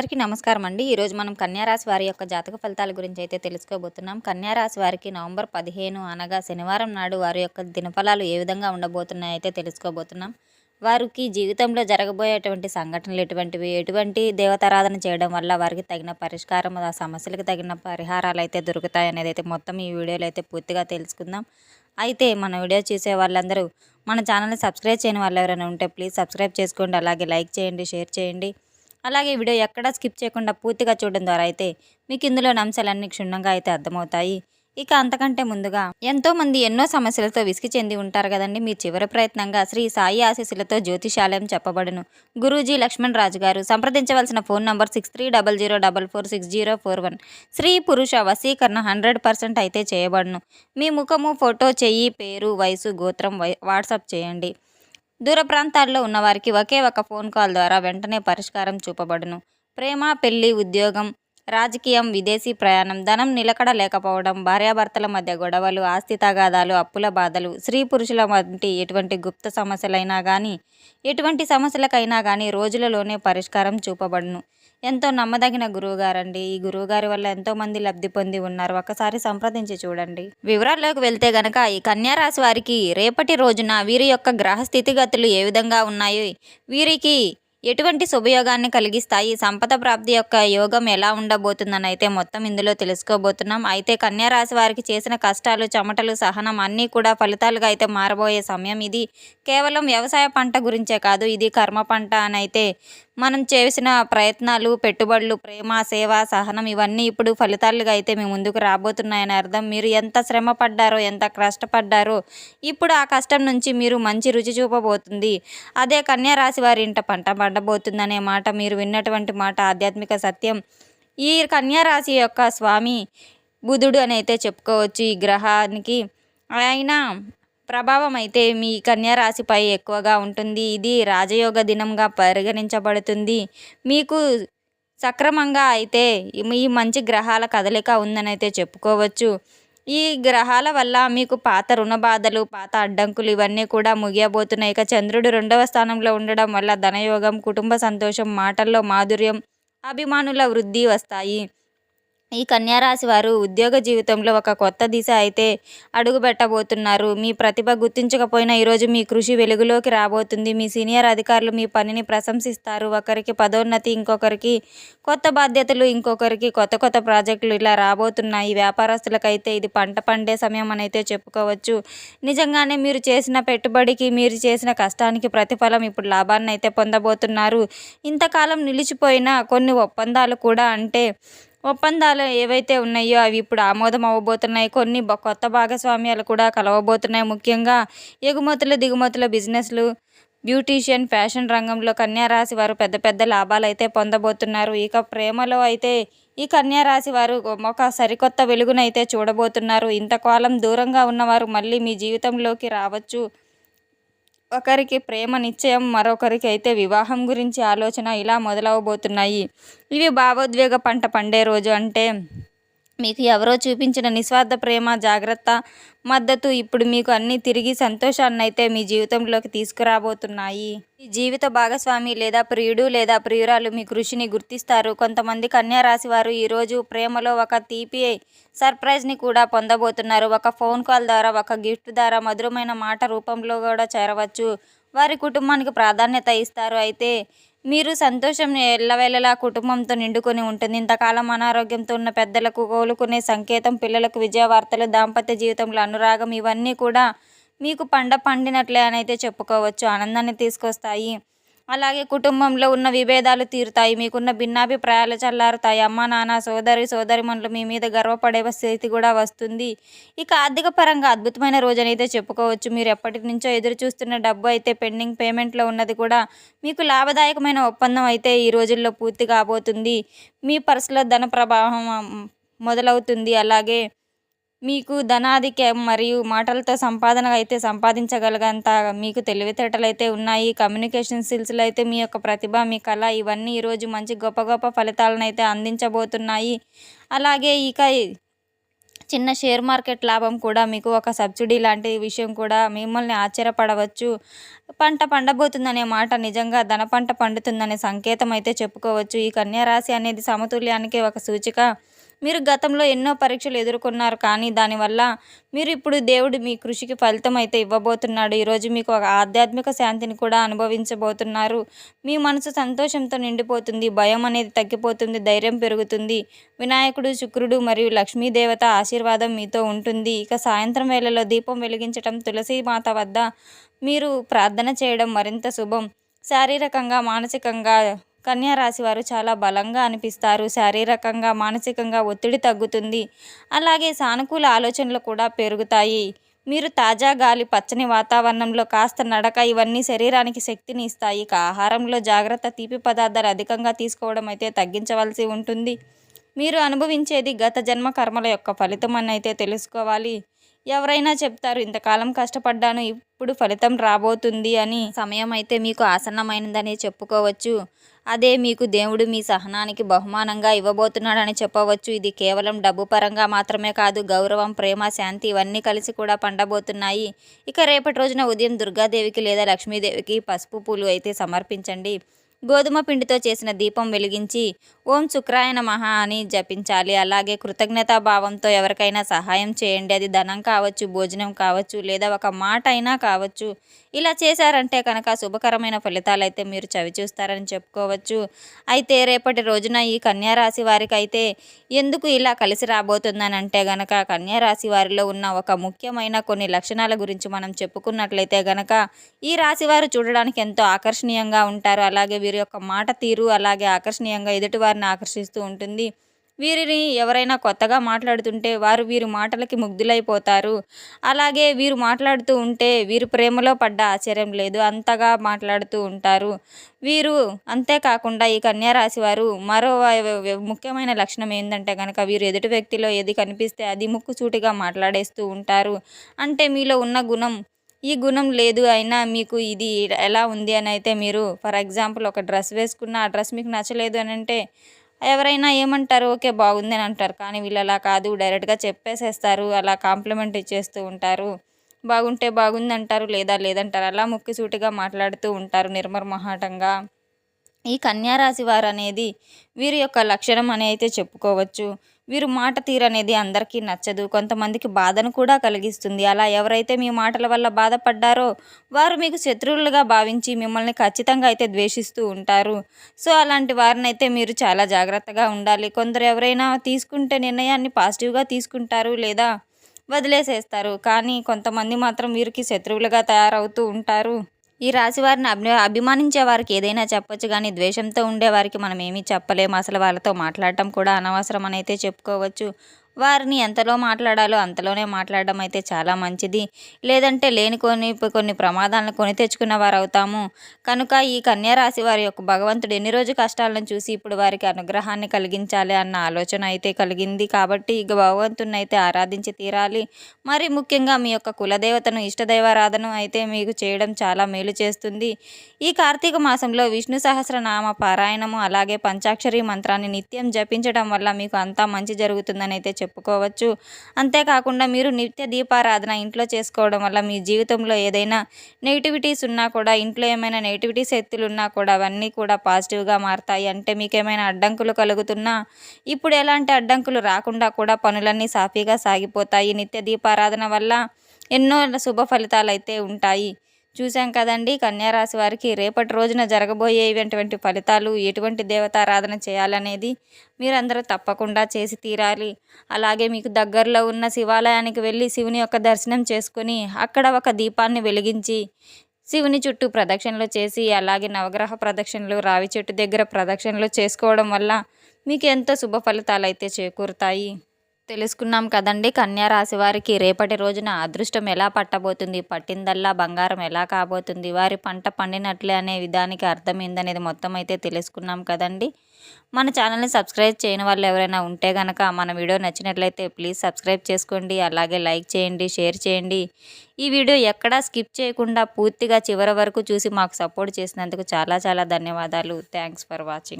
అందరికీ నమస్కారం అండి. ఈరోజు మనం కన్యారాశి వారి యొక్క జాతక ఫలితాల గురించి అయితే తెలుసుకోబోతున్నాం. కన్యారాశి వారికి నవంబర్ పదిహేను అనగా శనివారం నాడు వారి యొక్క దినఫలాలు ఏ విధంగా ఉండబోతున్నాయో అయితే తెలుసుకోబోతున్నాం. వారికి జీవితంలో జరగబోయేటువంటి సంఘటనలు ఎటువంటివి? ఎటువంటి దేవతారాధన చేయడం వల్ల వారికి తగిన పరిష్కారం ఆ సమస్యలకు తగిన పరిహారాలు అయితే దొరుకుతాయి అనేది అయితే మొత్తం ఈ వీడియోలో అయితే పూర్తిగా తెలుసుకుందాం. అయితే మన వీడియో చూసే వాళ్ళందరూ మన ఛానల్ని సబ్స్క్రైబ్ చేయని వాళ్ళు ఎవరైనా ఉంటే ప్లీజ్ సబ్స్క్రైబ్ చేసుకోండి. అలాగే లైక్ చేయండి షేర్ చేయండి. అలాగే వీడియో ఎక్కడా స్కిప్ చేయకుండా పూర్తిగా చూడడం ద్వారా అయితే మీకు ఇందులోని అంశాలన్నీ క్షుణ్ణంగా అయితే అర్థమవుతాయి. ఇక అంతకంటే ముందుగా ఎంతోమంది ఎన్నో సమస్యలతో విసిగి చెంది ఉంటారు కదండి. మీ చివరి ప్రయత్నంగా శ్రీ సాయి ఆశీస్సులతో జ్యోతిషాలయం చెప్పబడును. గురూజీ లక్ష్మణ్ రాజు గారు సంప్రదించవలసిన phone number six three double zero double four six zero four one. స్త్రీ పురుష వశీకరణ హండ్రెడ్ పర్సెంట్ అయితే చేయబడును. మీ ముఖము ఫోటో చెయ్యి పేరు వయసు గోత్రం వై వాట్సాప్ చేయండి. దూర ప్రాంతాల్లో ఉన్నవారికి ఒకే ఒక ఫోన్ కాల్ ద్వారా వెంటనే పరిష్కారం చూపబడును. ప్రేమ పెళ్ళి ఉద్యోగం రాజకీయం విదేశీ ప్రయాణం ధనం నిలకడ లేకపోవడం భార్యాభర్తల మధ్య గొడవలు ఆస్తి తగాదాలు అప్పుల బాధలు స్త్రీ పురుషుల వంటి ఎటువంటి గుప్త సమస్యలైనా కానీ ఎటువంటి సమస్యలకైనా కానీ రోజులలోనే పరిష్కారం చూపబడును. ఎంతో నమ్మదగిన గురువుగారండి. ఈ గురువుగారి వల్ల ఎంతో మంది లబ్ధి పొంది ఉన్నారు. ఒకసారి సంప్రదించి చూడండి. వివరాల్లోకి వెళ్తే గనక ఈ కన్యారాశి వారికి రేపటి రోజున వీరి యొక్క గ్రహ స్థితిగతులు ఏ విధంగా ఉన్నాయి వీరికి ఎటువంటి శుభయోగాన్ని కలిగిస్తాయి సంపద ప్రాప్తి యొక్క యోగం ఎలా ఉండబోతుందని అయితే మొత్తం ఇందులో తెలుసుకోబోతున్నాం. అయితే కన్యారాశి వారికి చేసిన కష్టాలు చెమటలు సహనం అన్నీ కూడా ఫలితాలుగా అయితే మారబోయే సమయం ఇది. కేవలం వ్యవసాయ పంట గురించే కాదు ఇది కర్మ పంట అని అయితే మనం చేసిన ప్రయత్నాలు పెట్టుబడులు ప్రేమ సేవ సహనం ఇవన్నీ ఇప్పుడు ఫలితాలుగా అయితే మీ ముందుకు రాబోతున్నాయని అర్థం. మీరు ఎంత శ్రమ పడ్డారో ఎంత కష్టపడ్డారో ఇప్పుడు ఆ కష్టం నుంచి మీరు మంచి రుచి చూపబోతుంది. అదే కన్యా రాశి వారి ఇంట పంట పండబోతుందనే మాట మీరు విన్నటువంటి మాట ఆధ్యాత్మిక సత్యం. ఈ కన్యా రాశి యొక్క స్వామి బుధుడు అని అయితే చెప్పుకోవచ్చు ఈ గ్రహానికి. ఆయన ప్రభావం అయితే మీ కన్యా రాశిపై ఎక్కువగా ఉంటుంది. ఇది రాజయోగ దినంగా పరిగణించబడుతుంది. మీకు సక్రమంగా అయితే ఈ మంచి గ్రహాల కదలిక ఉందని అయితే చెప్పుకోవచ్చు. ఈ గ్రహాల వల్ల మీకు పాత రుణ బాధలు పాత అడ్డంకులు ఇవన్నీ కూడా ముగియబోతున్నాయి. ఇక చంద్రుడు రెండవ స్థానంలో ఉండడం వల్ల ధనయోగం కుటుంబ సంతోషం మాటల్లో మాధుర్యం అభిమానుల వృద్ధి వస్తాయి. ఈ కన్యారాశి వారు ఉద్యోగ జీవితంలో ఒక కొత్త దిశ అయితే అడుగుపెట్టబోతున్నారు. మీ ప్రతిభ గుర్తించకపోయినా ఈరోజు మీ కృషి వెలుగులోకి రాబోతుంది. మీ సీనియర్ అధికారులు మీ పనిని ప్రశంసిస్తారు. ఒకరికి పదోన్నతి ఇంకొకరికి కొత్త బాధ్యతలు ఇంకొకరికి కొత్త కొత్త ప్రాజెక్టులు ఇలా రాబోతున్నాయి. వ్యాపారస్తులకైతే ఇది పంట పండే సమయం అని అయితే చెప్పుకోవచ్చు. నిజంగానే మీరు చేసిన పెట్టుబడికి మీరు చేసిన కష్టానికి ప్రతిఫలం ఇప్పుడు లాభాన్ని అయితే పొందబోతున్నారు. ఇంతకాలం నిలిచిపోయిన కొన్ని ఒప్పందాలు కూడా అంటే ఒప్పందాలు ఏవైతే ఉన్నాయో అవి ఇప్పుడు ఆమోదం అవ్వబోతున్నాయి. కొన్ని కొత్త భాగస్వామ్యాలు కూడా కలవబోతున్నాయి. ముఖ్యంగా ఎగుమతులు దిగుమతుల బిజినెస్లు బ్యూటీషియన్ ఫ్యాషన్ రంగంలో కన్యారాశి వారు పెద్ద పెద్ద లాభాలు అయితే పొందబోతున్నారు. ఇక ప్రేమలో అయితే ఈ కన్యారాశి వారు ఒక సరికొత్త వెలుగునైతే చూడబోతున్నారు. ఇంతకాలం దూరంగా ఉన్నవారు మళ్ళీ మీ జీవితంలోకి రావచ్చు. ఒకరికి ప్రేమ నిశ్చయం మరొకరికి అయితే వివాహం గురించి ఆలోచన ఇలా మొదలవబోతున్నాయి. ఇవి భావోద్వేగ పంట పండే రోజు అంటే మీకు ఎవరో చూపించిన నిస్వార్థ ప్రేమ జాగ్రత్త మద్దతు ఇప్పుడు మీకు అన్ని తిరిగి సంతోషాన్ని అయితే మీ జీవితంలోకి తీసుకురాబోతున్నాయి. మీ జీవిత భాగస్వామి లేదా ప్రియుడు లేదా ప్రియురాలు మీ కృషిని గుర్తిస్తారు. కొంతమంది కన్యా రాశి వారు ఈరోజు ప్రేమలో ఒక తీపి సర్ప్రైజ్ని కూడా పొందబోతున్నారు. ఒక ఫోన్ కాల్ ద్వారా ఒక గిఫ్ట్ ద్వారా మధురమైన మాట రూపంలో కూడా చేరవచ్చు. వారి కుటుంబానికి ప్రాధాన్యత ఇస్తారు. అయితే మీరు సంతోషం ఎల్లవేళలా కుటుంబంతో నిండుకొని ఉంటుంది. ఇంతకాలం అనారోగ్యంతో ఉన్న పెద్దలకు కోలుకునే సంకేతం పిల్లలకు విజయవార్తలు దాంపత్య జీవితంలో అనురాగం ఇవన్నీ కూడా మీకు పండ పండినట్లే అని అయితే చెప్పుకోవచ్చు. ఆనందాన్ని తీసుకొస్తాయి. అలాగే కుటుంబంలో ఉన్న విభేదాలు తీరుతాయి. మీకున్న భిన్నాభిప్రాయాలు చల్లారుతాయి. అమ్మ నాన్న సోదరి సోదరిమణులు మీ మీద గర్వపడే స్థితి కూడా వస్తుంది. ఇక ఆర్థిక పరంగా అద్భుతమైన రోజు అయితే చెప్పుకోవచ్చు. మీరు ఎప్పటి నుంచో ఎదురు చూస్తున్న డబ్బు అయితే పెండింగ్ పేమెంట్లో ఉన్నది కూడా మీకు లాభదాయకమైన ఒప్పందం అయితే ఈ రోజుల్లో పూర్తి కాబోతుంది. మీ పర్సులో ధన ప్రభావం మొదలవుతుంది. అలాగే మీకు ధనాధిక్యం మరియు మాటలతో సంపాదన అయితే సంపాదించగలగంత మీకు తెలివితేటలు అయితే ఉన్నాయి. కమ్యూనికేషన్ స్కిల్స్లో అయితే మీ యొక్క ప్రతిభ మీ కళ ఇవన్నీ ఈరోజు మంచి గొప్ప గొప్ప ఫలితాలను అయితే అందించబోతున్నాయి. అలాగే ఇక చిన్న షేర్ మార్కెట్ లాభం కూడా మీకు ఒక సబ్సిడీ లాంటి విషయం కూడా మిమ్మల్ని ఆశ్చర్యపడవచ్చు. పంట పండబోతుందనే మాట నిజంగా ధన పంట పండుతుందనే సంకేతం అయితే చెప్పుకోవచ్చు. ఈ కన్యా రాశి అనేది సమతుల్యానికి ఒక సూచిక. మీరు గతంలో ఎన్నో పరీక్షలు ఎదుర్కొన్నారు కానీ దానివల్ల మీరు ఇప్పుడు దేవుడు మీ కృషికి ఫలితం అయితే ఇవ్వబోతున్నాడు. ఈరోజు మీకు ఒక ఆధ్యాత్మిక శాంతిని కూడా అనుభవించబోతున్నారు. మీ మనసు సంతోషంతో నిండిపోతుంది. భయం అనేది తగ్గిపోతుంది. ధైర్యం పెరుగుతుంది. వినాయకుడు శుక్రుడు మరియు లక్ష్మీదేవత ఆశీర్వాదం మీతో ఉంటుంది. ఇక సాయంత్రం వేళలో దీపం వెలిగించటం తులసి మాత వద్ద మీరు ప్రార్థన చేయడం మరింత శుభం. శారీరకంగా మానసికంగా కన్యా రాశి వారు చాలా బలంగా అనిపిస్తారు. శారీరకంగా మానసికంగా ఒత్తిడి తగ్గుతుంది. అలాగే సానుకూల ఆలోచనలు కూడా పెరుగుతాయి. మీరు తాజా గాలి పచ్చని వాతావరణంలో కాస్త నడక ఇవన్నీ శరీరానికి శక్తిని ఇస్తాయి. ఇక ఆహారంలో జాగ్రత్త తీపి పదార్థాలు అధికంగా తీసుకోవడం అయితే తగ్గించవలసి ఉంటుంది. మీరు అనుభవించేది గత జన్మ కర్మల యొక్క ఫలితం అని అయితే తెలుసుకోవాలి. ఎవరైనా చెప్తారు ఇంతకాలం కష్టపడ్డాను ఇప్పుడు ఫలితం రాబోతుంది అని. సమయం అయితే మీకు ఆసన్నమైనదని చెప్పుకోవచ్చు. అదే మీకు దేవుడు మీ సహనానికి బహుమానంగా ఇవ్వబోతున్నాడని చెప్పవచ్చు. ఇది కేవలం డబ్బు పరంగా మాత్రమే కాదు గౌరవం ప్రేమ శాంతి ఇవన్నీ కలిసి కూడా పండబోతున్నాయి. ఇక రేపటి రోజున ఉదయం దుర్గాదేవికి లేదా లక్ష్మీదేవికి పసుపు పూలు అయితే సమర్పించండి. గోధుమ పిండితో చేసిన దీపం వెలిగించి ఓం శుక్రాయ నమః అని జపించాలి. అలాగే కృతజ్ఞతా భావంతో ఎవరికైనా సహాయం చేయండి. అది ధనం కావచ్చు భోజనం కావచ్చు లేదా ఒక మాట అయినా కావచ్చు. ఇలా చేశారంటే కనుక శుభకరమైన ఫలితాలు అయితే మీరు చవి చూస్తారని చెప్పుకోవచ్చు. అయితే రేపటి రోజున ఈ కన్యారాశి వారికి అయితే ఎందుకు ఇలా కలిసి రాబోతుందని అంటే గనక కన్యారాశి వారిలో ఉన్న ఒక ముఖ్యమైన కొన్ని లక్షణాల గురించి మనం చెప్పుకున్నట్లయితే గనక ఈ రాశి వారు చూడడానికి ఎంతో ఆకర్షణీయంగా ఉంటారు. అలాగే వీరి యొక్క మాట తీరు అలాగే ఆకర్షణీయంగా ఎదుటివారిని ఆకర్షిస్తూ ఉంటుంది. వీరిని ఎవరైనా కొత్తగా మాట్లాడుతుంటే వారు వీరి మాటలకి ముగ్ధులైపోతారు. అలాగే వీరు మాట్లాడుతూ ఉంటే వీరు ప్రేమలో పడ్డ ఆశ్చర్యం లేదు. అంతగా మాట్లాడుతూ ఉంటారు. వీరు అంతేకాకుండా ఈ కన్యారాశి వారు మరో ముఖ్యమైన లక్షణం ఏంటంటే కనుక వీరు ఎదుటి వ్యక్తిలో ఏది కనిపిస్తే అది ముక్కుసూటిగా మాట్లాడేస్తూ ఉంటారు. అంటే మీలో ఉన్న గుణం ఈ గుణం లేదు అయినా మీకు ఇది ఎలా ఉంది అని అయితే మీరు ఫర్ ఎగ్జాంపుల్ ఒక డ్రెస్ వేసుకున్న ఆ డ్రెస్ మీకు నచ్చలేదు అని అంటే ఎవరైనా ఏమంటారు ఓకే బాగుంది అని అంటారు. కానీ వీళ్ళు అలా కాదు. డైరెక్ట్గా చెప్పేసేస్తారు. అలా కాంప్లిమెంట్ ఇచ్చేస్తూ ఉంటారు. బాగుంటే బాగుంది అంటారు. లేదా లేదంటారు అలా ముక్కిసూటిగా మాట్లాడుతూ ఉంటారు నిర్మర్మహాటంగా ఈ కన్యారాశి వారు అనేది వీరి యొక్క లక్షణం అని అయితే చెప్పుకోవచ్చు. వీరు మాట తీరనేది అందరికీ నచ్చదు. కొంతమందికి బాధను కూడా కలిగిస్తుంది. అలా ఎవరైతే మీ మాటల వల్ల బాధపడ్డారో వారు మీకు శత్రువులుగా భావించి మిమ్మల్ని ఖచ్చితంగా అయితే ద్వేషిస్తూ ఉంటారు. సో అలాంటి వారిని అయితే మీరు చాలా జాగ్రత్తగా ఉండాలి. కొందరు ఎవరైనా తీసుకుంటే నిర్ణయాన్ని పాజిటివ్గా తీసుకుంటారు లేదా వదిలేసేస్తారు. కానీ కొంతమంది మాత్రం వీరికి శత్రువులుగా తయారవుతూ ఉంటారు. ఈ రాశి వారిని అభి అభిమానించే వారికి ఏదైనా చెప్పొచ్చు కానీ ద్వేషంతో ఉండే వారికి మనం ఏమీ చెప్పలేము. అసలు వాళ్ళతో మాట్లాడటం కూడా అనవసరం అని అయితే చెప్పుకోవచ్చు. వారిని ఎంతలో మాట్లాడాలో అంతలోనే మాట్లాడడం అయితే చాలా మంచిది. లేదంటే లేని కొన్ని కొన్ని ప్రమాదాలను కొని తెచ్చుకున్న వారు అవుతాము కనుక ఈ కన్యారాశి వారి యొక్క భగవంతుడు ఎన్ని రోజు కష్టాలను చూసి ఇప్పుడు వారికి అనుగ్రహాన్ని కలిగించాలి అన్న ఆలోచన అయితే కలిగింది. కాబట్టి ఇక భగవంతుని అయితే ఆరాధించి తీరాలి. మరి ముఖ్యంగా మీ యొక్క కులదేవతను ఇష్టదైవారాధన అయితే మీకు చేయడం చాలా మేలు చేస్తుంది. ఈ కార్తీక మాసంలో విష్ణు సహస్రనామ పారాయణము అలాగే పంచాక్షరి మంత్రాన్ని నిత్యం జపించడం వల్ల మీకు అంతా మంచి జరుగుతుందని అయితే చెప్పుకోవచ్చు. అంతేకాకుండా మీరు నిత్య దీపారాధన ఇంట్లో చేసుకోవడం వల్ల మీ జీవితంలో ఏదైనా నెగిటివిటీస్ ఉన్నా కూడా ఇంట్లో ఏమైనా నెగిటివిటీ శక్తులు ఉన్నా కూడా అవన్నీ కూడా పాజిటివ్గా మారుతాయి. అంటే మీకు ఏమైనా అడ్డంకులు కలుగుతున్నా ఇప్పుడు ఎలాంటి అడ్డంకులు రాకుండా కూడా పనులన్నీ సాఫీగా సాగిపోతాయి. నిత్య దీపారాధన వల్ల ఎన్నో శుభ ఫలితాలు అయితే ఉంటాయి. చూశాం కదండి. కన్యారాశి వారికి రేపటి రోజున జరగబోయేటువంటి ఫలితాలు ఎటువంటి దేవతారాధన చేయాలనేది మీరందరూ తప్పకుండా చేసి తీరాలి. అలాగే మీకు దగ్గరలో ఉన్న శివాలయానికి వెళ్ళి శివుని యొక్క దర్శనం చేసుకుని అక్కడ ఒక దీపాన్ని వెలిగించి శివుని చుట్టూ ప్రదక్షిణలు చేసి అలాగే నవగ్రహ ప్రదక్షిణలు రావి చెట్టు దగ్గర ప్రదక్షిణలు చేసుకోవడం వల్ల మీకు ఎంతో శుభ ఫలితాలు అయితే చేకూరుతాయి. తెలుసుకున్నాం కదండి. కన్యా రాశి వారికి రేపటి రోజున అదృష్టం ఎలా పట్టబోతుంది? పట్టిందల్లా? బంగారం ఎలా కాబోతుంది? వారి పంట పండినట్లే అనే విధానికి అర్థమైందనేది మొత్తం అయితే తెలుసుకున్నాం కదండి. మన ఛానల్ని సబ్స్క్రైబ్ చేయని వాళ్ళు ఎవరైనా ఉంటే కనుక మన వీడియో నచ్చినట్లయితే ప్లీజ్ సబ్స్క్రైబ్ చేసుకోండి. అలాగే లైక్ చేయండి షేర్ చేయండి. ఈ వీడియో ఎక్కడా స్కిప్ చేయకుండా పూర్తిగా చివరి వరకు చూసి మాకు సపోర్ట్ చేసినందుకు చాలా చాలా ధన్యవాదాలు. Thanks for watching.